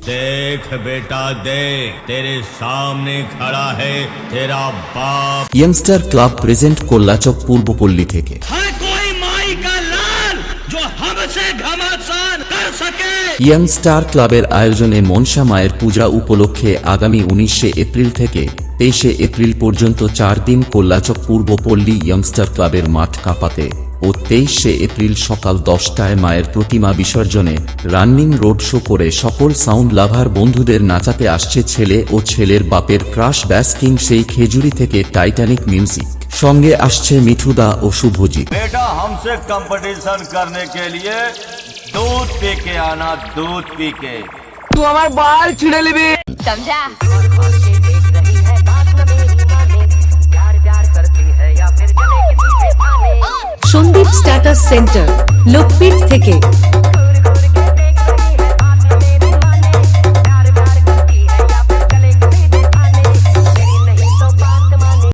देख बेटा देख तेरे सामने खड़ा है तेरा बाप youngster club present Kollachak Purbapalli থেকে है कोई माई का लाल जो हमसे घमासान कर सके ইয়াং স্টার ক্লাবের আয়োজনে মনসা মায়ের পূজা উপলক্ষে আগামী উনিশে এপ্রিল থেকে তেইশে এপ্রিল পর্যন্ত চার দিন কোল্লাচক পূর্বপল্লী ইয়ংস্টার ক্লাবের মাঠ কাঁপাতে ও তেইশে এপ্রিল সকাল দশটায় মায়ের প্রতিমা বিসর্জনে রানিং রোড শো করে সকল সাউন্ড লাভার বন্ধুদের নাচাতে আসছে ছেলে ও ছেলের বাপের ক্রাশ ব্যাস্কিং সেই খেজুরি থেকে টাইটানিক মিউজিক। সঙ্গে আসছে মিঠুদা ও শুভজিৎ। আমার বাল ছিঁড়ে সমঝা সন্দীপ স্ট্যাটাস সেন্টার লোকপীঠ থেকে।